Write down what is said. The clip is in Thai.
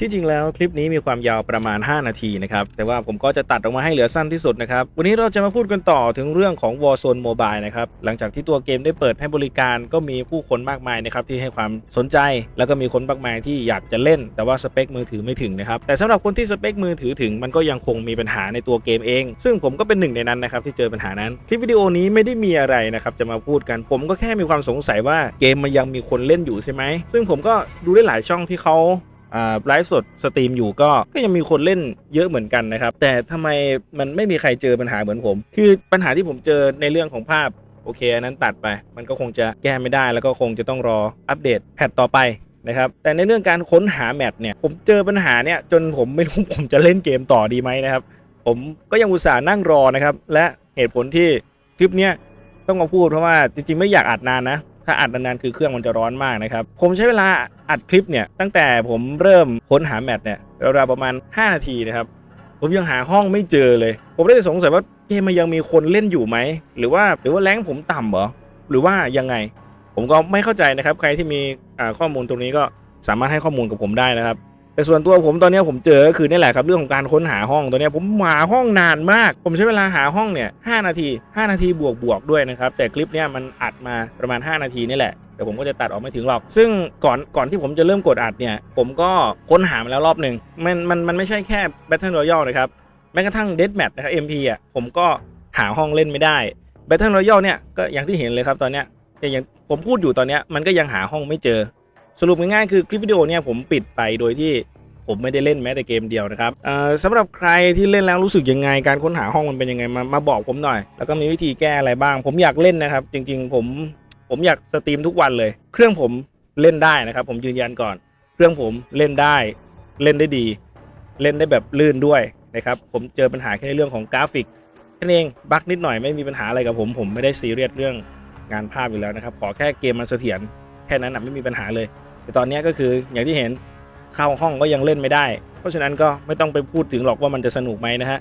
ที่จริงแล้วคลิปนี้มีความยาวประมาณ 5 นาทีนะครับ แต่ว่าผมก็จะตัดออกมาให้เหลือสั้นที่สุดนะครับ วันนี้เราจะมาพูดกันต่อถึงเรื่องของ Warzone Mobile นะครับ หลังจากที่ตัวเกมได้เปิดให้บริการก็มีผู้คนมากมายนะครับที่ให้ความสนใจ แล้วก็มีคนมากมายที่อยากจะเล่น แต่ว่าสเปคมือถือไม่ถึงนะครับ แต่สำหรับคนที่สเปคมือถือถึงมันก็ยังคงมีปัญหาในตัวเกมเอง ซึ่งผมก็เป็นหนึ่งในนั้นนะครับที่เจอปัญหานั้น คลิปวิดีโอนี้ไม่ได้มีอะไรนะครับจะมาพูดกัน ผมก็แค่มีความสงสัยว่าเกมมันยังมีคนเล่นอยู่ใช่ไหมซึ่งผมก็ดูได้หลายช่องที่เขา ไลฟ์สดสตรีมอยู่ก็ก็ยังมีคนเล่นเยอะเหมือนกันนะครับ แต่ทำไมมันไม่มีใครเจอปัญหาเหมือนผม คือปัญหาที่ผมเจอในเรื่องของภาพโอเคอันนั้นตัดไป มันก็คงจะแก้ไม่ได้แล้วก็คงจะต้องรออัปเดตแพทต่อไปนะครับแต่ในเรื่องการค้นหาแมทเนี่ยผมเจอปัญหาเนี่ยจนผมไม่รู้ผมจะเล่นเกมต่อดีไหมนะครับ ผมก็ยังอุตส่าห์นั่งรอนะครับ และเหตุผลที่คลิปเนี้ยต้องมาพูดเพราะว่าจริงๆไม่อยากอัดนานนะ ถ้าอัดนานๆคือเครื่องมันจะร้อนมากนะครับ ผมใช้เวลาอัดคลิปเนี่ยตั้งแต่ผมเริ่มค้นหาแมทเนี่ยราวๆประมาณ 5 นาทีนะครับ ผมยังหาห้องไม่เจอเลย ผมได้สงสัยว่าเกมมันยังมีคนเล่นอยู่ไหม หรือว่าหรือว่าแรงผมต่ำเหรอหรือว่ายังไง ผมก็ไม่เข้าใจนะครับ ใครที่มีข้อมูลตรงนี้ก็สามารถให้ข้อมูลกับผมได้นะครับ แต่ส่วนตัวผมตอนนี้ผมเจอก็คือนี่แหละครับเรื่องของการค้นหาห้องตัวเนี้ผมหาห้องนานมาก ผมใช้เวลาหาห้องเนี่ย5นาที 5 นาทีบวกบวกๆด้วยนะครับแต่คลิปเนี้ยมันอัดมาประมาณ 5 นาทีนี่แหละแต่ผมก็จะตัดออกไม่ถึงหรอก ซึ่งก่อนก่อนที่ผมจะเริ่มกดอัดเนี่ย ผมก็ค้นหามาแล้วรอบหนึ่งมันมันมันไม่ใช่แค่ Battle Royale นะครับ แม้กระทั่ง Deathmatch นะครับ MP อะผมก็หาห้องเล่นไม่ได้ Battle Royale เนี่ยก็อย่างที่เห็นเลยครับตอนเนี้ยอย่างผมพูดอยู่ตอนเนี้ยมันก็ยังหาห้องไม่เจอ สรุปง่ายๆคือคลิปวิดีโอเนี่ยผมปิดไปโดยที่ผมไม่ได้เล่นแม้แต่เกมเดียวนะครับเอ่อสำหรับใครที่เล่นแล้วรู้สึกยังไง การค้นหาห้องมันเป็นยังไงมามาบอกผมหน่อย แล้วก็มีวิธีแก้อะไรบ้าง ผมอยากเล่นนะครับ จริง ๆ ผมผมอยากสตรีมทุกวันเลย เครื่องผมเล่นได้นะครับ ผมยืนยันก่อน เครื่องผมเล่นได้เล่นได้ดี เล่นได้แบบลื่นด้วยนะครับผมเจอปัญหาแค่ในเรื่องของกราฟิกแค่นั้นเองบั๊กนิดหน่อยไม่มีปัญหาอะไรกับผมผมไม่ได้ซีเรียสเรื่องงานภาพอยู่แล้วนะครับขอแค่เกมมันเสถียรแค่นั้นนะไม่มีปัญหาเลย แต่ตอนนี้ก็คืออย่างที่เห็นเข้าห้องก็ยังเล่นไม่ได้ เพราะฉะนั้นก็ไม่ต้องไปพูดถึงหรอกว่ามันจะสนุกไหมนะฮะ